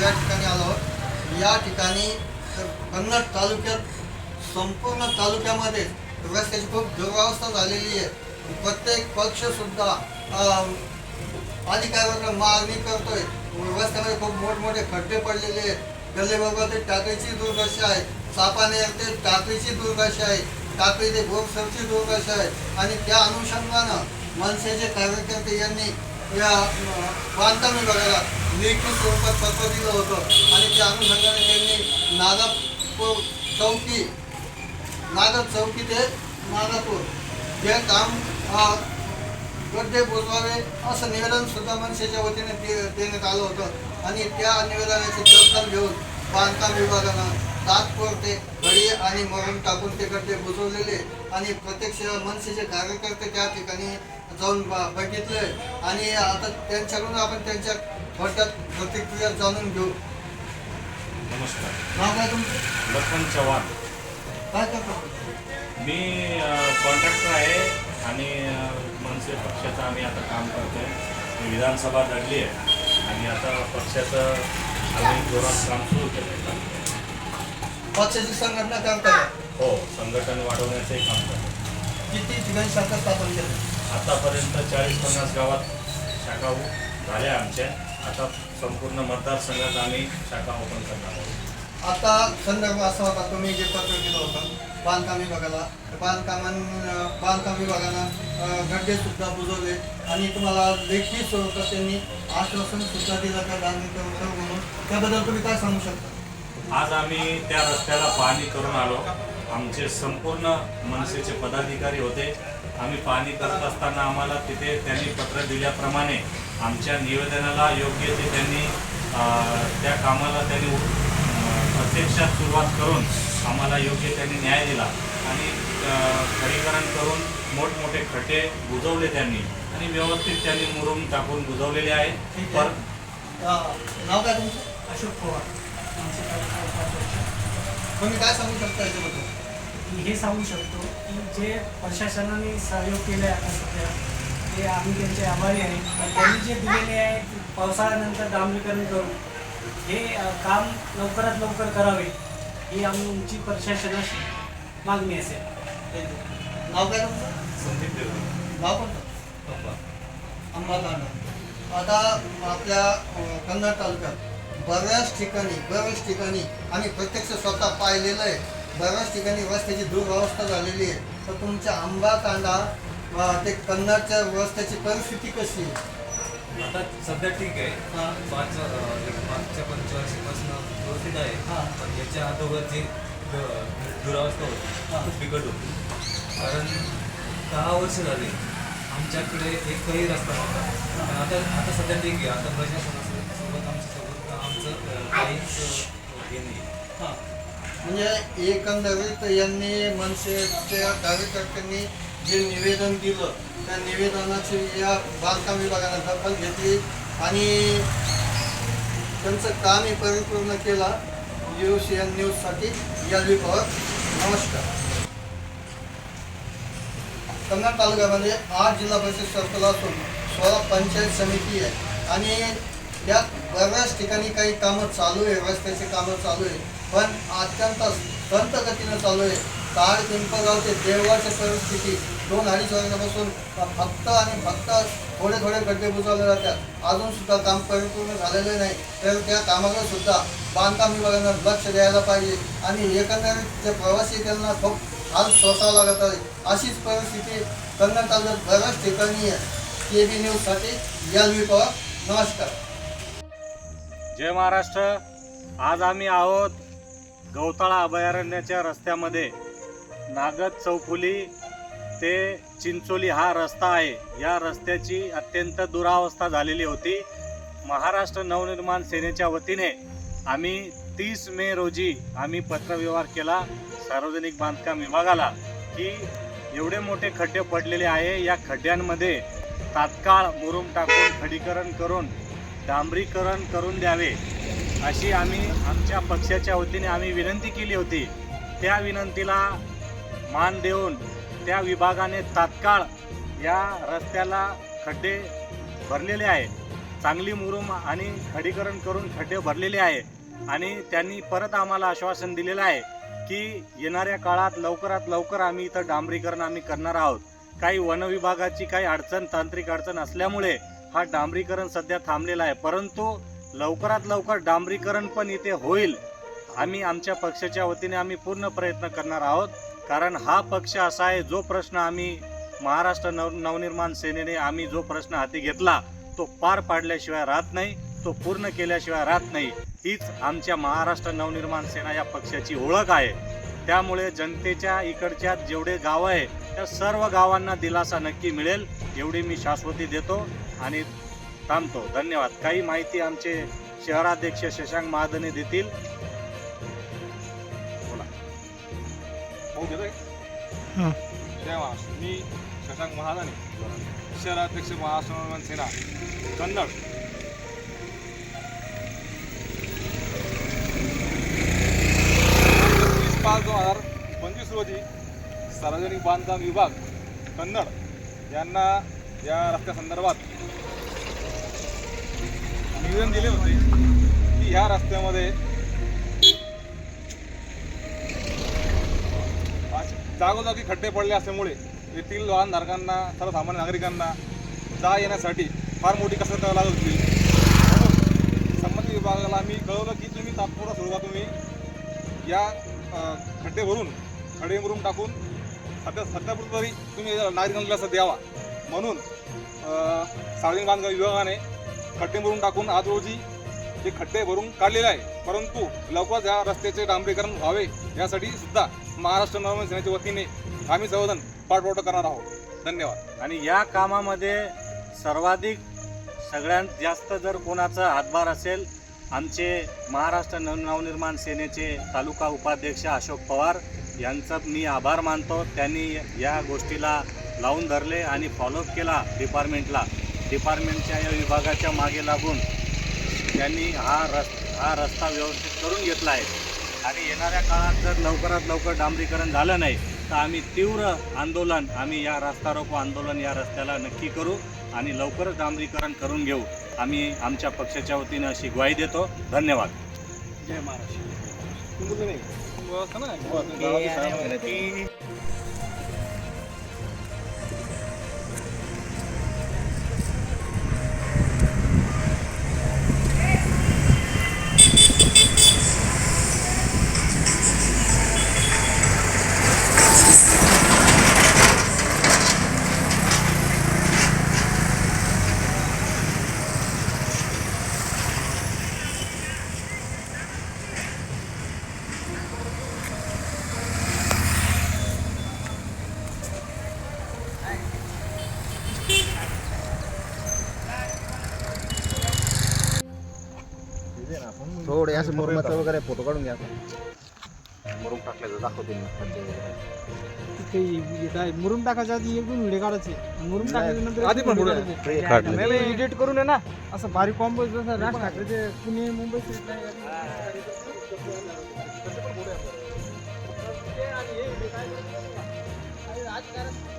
या ठिकाणी आलो या ठिकाणी कन्नड तालुक्यात संपूर्ण तालुक्यामध्ये रस्त्याची खूप दुरावस्था झालेली आहे. प्रत्येक पक्षसुद्धा अधिकाऱ्यांना मागणी करतोय. रस्त्यामध्ये खूप मोठमोठे खड्डे पडलेले आहेत. गल्लेबाबा ते टाकळीची दुर्दशा आहे. सापाने ते टाकळीची दुर्दशा आहे. टाकळी ते गोरसरची दुर्दशा आहे. आणि त्या अनुषंगानं मनसेचे कार्यकर्ते यांनी या बांधकाम विभागाला लेखी स्वरूपात पत्र दिलं होतं. आणि त्या अनुषंगाने त्यांनी नागापूर चौकी नादा चौकी ते नादापूर. हे काम गड्डे बोलवावे असं निवेदन सुद्धा मनसेच्या वतीने दे- देण्यात आलं होतं. आणि त्या निवेदनाची दखल घेऊन बांधकाम विभागानं तात्पुरते घडी आणि मरण टाकून ते गड्डे बुजवलेले. आणि प्रत्यक्ष मनसेचे कार्यकर्ते त्या ठिकाणी जाऊन ब- बघितले आणि आता त्यांच्याकडून आपण त्यांच्या थोडक्यात प्रतिक्रिया जाणून घेऊ. नमस्कार. नाव काय तुमचं? लखन चव्हाण. काय करतो मी कॉन्ट्रॅक्टर आहे आणि मनसे पक्षाचं आम्ही आता काम करतोय. मी विधानसभा लढली आहे. आणि आता पक्षाचं आम्ही जोरात काम सुरू केलं आहे पक्षाची संघटना काम करा हो संघटन वाढवण्याचंही काम करतो. किती ठिकाणी शाखा स्थापन केली? आतापर्यंत चाळीस पन्नास गावात शाखा उ- झाल्या आमच्या. आता संपूर्ण मतदारसंघात आम्ही शाखा ओपन करणार आहोत. आता संदर्भ असा होता तुम्ही जे पत्र दिलं होतं बांधकाम विभागाला त्या बांधकामान बांधकाम विभागानं अं, गड्डे सुद्धा बुजवले आणि तुम्हाला लेखी स्वरूपात त्यांनी आश्वासन सुद्धा दिलं डांबरीकरण करू म्हणून. त्याबद्दल तुम्ही काय सांगू शकता? आज आम्ही त्या रस्त्याला पाहणी करून आलो. आमचे संपूर्ण मनसेचे पदाधिकारी होते. आम्ही पाहणी करत असताना आम्हाला तिथे त्यांनी पत्र दिल्याप्रमाणे आमच्या निवेदनाला योग्य ते त्यांनी त्या कामाला त्यांनी प्रत्यक्षात सुरुवात करून आम्हाला योग्य त्यांनी न्याय दिला. आणि खडीकरण करून मोठमोठे खड्डे बुजवले त्यांनी. आणि व्यवस्थित त्यांनी मुरुम टाकून बुजवलेले आहे. नाव काय तुमचं? अशोक पवार. तुम्ही काय सांगू शकता याच्याबद्दल? मी हे सांगू शकतो की जे प्रशासनाने सहयोग केले आहे आता सध्या ते आम्ही त्यांचे आभारी आहे. पण त्यांनी जे दिलेले आहे पावसाळ्यानंतर डांबरीकरण करून हे काम लवकरात लवकर करावे ही आमची प्रशासनाशी मागणी असेल. नाव काय तुमचं? संदीप देवरे. नाव कोणतं? अंबादाना आता आपल्या कन्नड तालुक्यात बऱ्याच ठिकाणी बऱ्याच ठिकाणी. आम्ही प्रत्यक्ष स्वतः पाहिलेलं आहे. बऱ्याच ठिकाणी रस्त्याची दुरवस्था झालेली आहे. तर तुमच्या आंबा कांदा ते कन्नडच्या रस्त्याची परिस्थिती कशी आहे? आता सध्या ठीक आहे. हां. पाच मागच्या पंचवर्षीपासून व्यवस्थित आहे. हां. पण याच्या अगोदर जी दुरावस्था होती हां. खूप बिकट होती. कारण दहा वर्ष झाली आमच्याकडे एकही रस्ता नव्हता. आता आता सध्या ठीक आहे. आता अं, काहीच हे नाही हां म्हणजे एकंदरीत यांनी मनसेच्या कार्यकर्त्यांनी जे निवेदन दिलं त्या निवेदनाची या बांधकाम विभागानं दखल घेतली आणि त्यांचं कामही परिपूर्ण केला. यू न्यूजसाठी एल पवार नमस्कार. कन्नड तालुक्यामध्ये आठ जिल्हा परिषद सर्कल असून सोळा पंचायत समिती आहे. आणि त्यात बऱ्याच ठिकाणी काही कामं चालू आहे रस्त्याची कामं चालू आहे पण अत्यंत संत गतीनं चालू आहे. काळ पिंपळगाव ते देवगावची परिस्थिती. दोन अडीच वर्षापासून फक्त आणि फक्त थोडे थोडे गड्डे बुजवले जातात. अजून सुद्धा काम परिपूर्ण झालेले नाही. तर त्या कामाकडे सुद्धा बांधकाम विभागानं लक्ष द्यायला पाहिजे आणि एकंदरीत जे प्रवासी त्यांना खूप हाल सोसावं लागत आहे. अशीच परिस्थिती कन्नड तालुक्यात बऱ्याच ठिकाणी आहे. के बी न्यूजसाठी एल व्ही पवार नमस्कार. जय महाराष्ट्र. आज आम्ही आहोत गवताळा अभयारण्याच्या रस्त्यामध्ये. नागद चौफुली ते चिंचोली हा रस्ता आहे. या रस्त्याची अत्यंत दुरावस्था झालेली होती. महाराष्ट्र नवनिर्माण सेनेच्या वतीने आम्ही तीस मे रोजी आम्ही पत्रव्यवहार केला सार्वजनिक बांधकाम विभागाला की एवढे मोठे खड्डे पडलेले आहे. या खड्ड्यांमध्ये तात्काळ मुरुम टाकून खडीकरण करून डांबरीकरण करून द्यावे अशी आम्ही आमच्या पक्षाच्या वतीने आम्ही विनंती केली होती. त्या विनंतीला मान देऊन त्या विभागाने तात्काळ या रस्त्याला खड्डे भरलेले आहे चांगली मुरुम आणि खडीकरण करून खड्डे भरलेले आहे आणि त्यांनी परत आम्हाला आश्वासन दिलेलं आहे की येणाऱ्या काळात लवकरात लवकर आम्ही इथं डांबरीकरण आम्ही करणार आहोत. काही वनविभागाची काही अडचण तांत्रिक अडचण असल्यामुळे हा डांबरीकरण सध्या थांबलेला आहे. परंतु लवकरात लवकर डांबरीकरण पण इथे होईल. आम्ही आमच्या पक्षाच्या वतीने आम्ही पूर्ण प्रयत्न करणार आहोत. कारण हा पक्ष असा आहे जो प्रश्न आम्ही महाराष्ट्र नव नवनिर्माण सेनेने आम्ही जो प्रश्न हाती घेतला तो पार पाडल्याशिवाय राहत नाही तो पूर्ण केल्याशिवाय राहत नाही. हीच आमच्या महाराष्ट्र नवनिर्माण सेना या पक्षाची ओळख आहे. त्यामुळे जनतेच्या इकडच्या जेवढे गावं आहे त्या सर्व गावांना दिलासा नक्की मिळेल एवढी मी शाश्वती देतो. आणि थांबतो. धन्यवाद. काही माहिती आमचे शहराध्यक्ष शशांक महादने देतील? बोला. महाराष्ट्र मी शशांक महादाने शहराध्यक्ष नवनिर्माण सेना कन्नड. वीस पाच दोन हजार पंचवीस रोजी सार्वजनिक बांधकाम विभाग कन्नड यांना या रस्त्यासंदर्भात निवेदन दिले होते की ह्या रस्त्यामध्ये जागोजागी खड्डे पडले असल्यामुळे येथील वाहनधारकांना सर्वसामान्य नागरिकांना जा येण्यासाठी फार मोठी कसरत करावी लागत होती. म्हणून संबंधित विभागाला आम्ही कळवलं की तुम्ही तात्पुरता स्वरूपात तुम्ही या खड्डे भरून खडे भरून टाकून सध्या सध्यापुरतं तरी तुम्ही नागरिकांना लस द्यावा. म्हणून सार्वजनिक बांधकाम विभागाने खड्डे भरून टाकून आज रोजी ते खड्डे भरून काढलेले आहे. परंतु लवकरच या रस्त्याचे डांबरीकरण व्हावे यासाठी सुद्धा महाराष्ट्र नवनिर्माण सेनेच्या वतीने आम्ही सर्वजण पाठपुरावा करणार आहोत. धन्यवाद. आणि या कामामध्ये सर्वाधिक सगळ्यात जास्त जर कोणाचा हातभार असेल आमचे महाराष्ट्र नवनिर्माण सेनेचे तालुका उपाध्यक्ष अशोक पवार यांचा मी आभार मानतो. त्यांनी या गोष्टीला लावून धरले आणि फॉलोअप केला डिपार्टमेंटला डिपार्टमेंटच्या या विभागाच्या मागे लागून त्यांनी हा रस हा रस्ता व्यवस्थित करून घेतला आहे. आणि येणाऱ्या काळात जर लवकरात लवकर डांबरीकरण झालं नाही तर आम्ही तीव्र आंदोलन आम्ही या रस्ता रोको आंदोलन या रस्त्याला नक्की करू आणि लवकरच डांबरीकरण करून घेऊ. आम्ही आमच्या पक्षाच्या वतीनं अशी ग्वाही देतो. धन्यवाद. जय महाराष्ट्र. असं मुरुमाचं वगैरे फोटो काढून घ्या मुरुम टाकल्याचं दाखवते ते काय मुरुम टाकायच्या आधी एक दोन व्हिडिओ काढायचे मुरुम टाकल्यानंतर आधी पण एडिट करून आहे ना असं बारीक कॉम्बो जसं राज ठाकरे ते पुणे मुंबई राजकारण